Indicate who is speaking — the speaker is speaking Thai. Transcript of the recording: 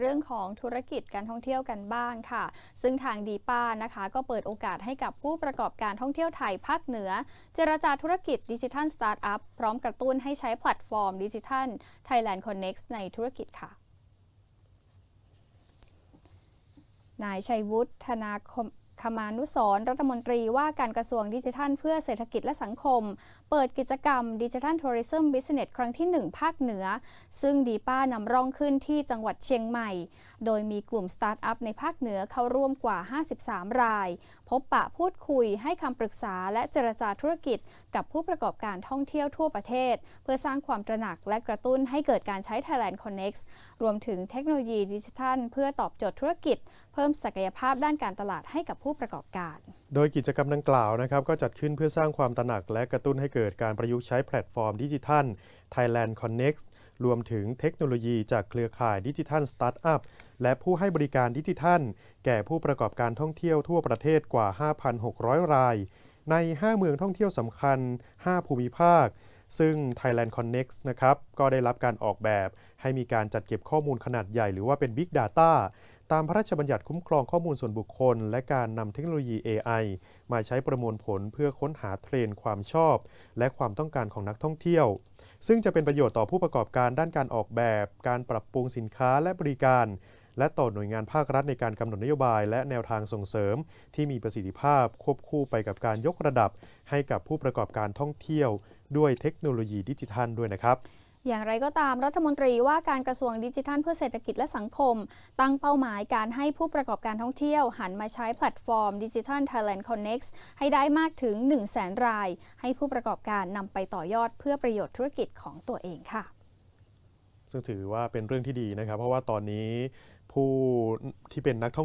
Speaker 1: เรื่องของธุรกิจการท่องเที่ยวกันบ้างค่ะ ซึ่งทางดีป้านะคะ ก็เปิดโอกาสให้กับผู้ประกอบการท่องเที่ยวไทยภาคเหนือ เจรจาธุรกิจดิจิทัลสตาร์ทอัพพร้อมกระตุ้นให้ใช้แพลตฟอร์มดิจิทัล Thailand Connect ในธุรกิจค่ะนายชัยวุฒิธนาคม คมานุสรรัฐมนตรีว่าการกระทรวงดิจิทัล เพื่อเศรษฐกิจและสังคม เปิดกิจกรรมดิจิทัลทัวริซึมบิสเนสครั้งที่ 1 ภาคเหนือ ซึ่งดีป้านำร่องขึ้นที่จังหวัดเชียงใหม่ โดยมีกลุ่มสตาร์ทอัพในภาคเหนือเข้าร่วมกว่า 53 ราย พบปะพูดคุยให้คำปรึกษาและเจรจาธุรกิจ กับผู้ประกอบการท่องเที่ยวทั่วประเทศ เพื่อสร้างความตระหนักและกระตุ้นให้เกิดการใช้ Thailand Connect รวมถึงเทคโนโลยีดิจิทัล เพื่อตอบโจทย์ธุรกิจ เพิ่มศักยภาพด้านการตลาดให้กับผู้ผู้ประกอบการ
Speaker 2: โดยกิจกรรมดังกล่าวนะครับก็จัดขึ้นเพื่อสร้างความตระหนัก และกระตุ้นให้เกิดการประยุกต์ใช้แพลตฟอร์มดิจิทัล Thailand Connect รวมถึงเทคโนโลยีจากเครือข่ายดิจิทัลสตาร์ทอัพและผู้ให้บริการดิจิทัล แก่ผู้ประกอบการท่องเที่ยวทั่วประเทศกว่า 5,600 ราย ใน 5 เมืองท่องเที่ยวสำคัญ 5 ภูมิภาค ซึ่ง Thailand Connect นะครับก็ได้รับการออกแบบ ให้มีการจัดเก็บข้อมูลขนาดใหญ่หรือว่าเป็น Big Data ตามพระราชบัญญัติคุ้มครองข้อมูลส่วนบุคคล และการนำเทคโนโลยี AI มาใช้ประมวลผลเพื่อค้นหาเทรนด์ความชอบ และความต้องการของนักท่องเที่ยว ซึ่งจะเป็นประโยชน์ต่อผู้ประกอบการด้านการออกแบบ การปรับปรุงสินค้าและบริการ และต่อหน่วยงานภาครัฐในการกำหนดนโยบาย และแนวทางส่งเสริม ที่มีประสิทธิภาพควบคู่ไปกับการยกระดับ ให้กับผู้ประกอบการท่องเที่ยว ด้วยเทคโนโลยีดิจิทัลด้วยนะครับ
Speaker 1: อย่างไรก็ตามรัฐมนตรีว่าการกระทรวงดิจิทัลเพื่อเศรษฐกิจและสังคม ตั้งเป้าหมายการให้ผู้ประกอบการท่องเที่ยว หันมาใช้แพลตฟอร์มดิจิทัล Thailand Connect ให้ได้มากถึง 1 0 0 0 0แสนราย ให้ผู้ประกอบการนำไปต่อยอดเพื่อประโยชน์ธุรกิจของตัวเองค่ะ
Speaker 2: ซึ่งถือว่าเป็นเรื่องที่ดีนะครับ เพราะว่าตอนนี้ผู้ที่เป็นนักท่อง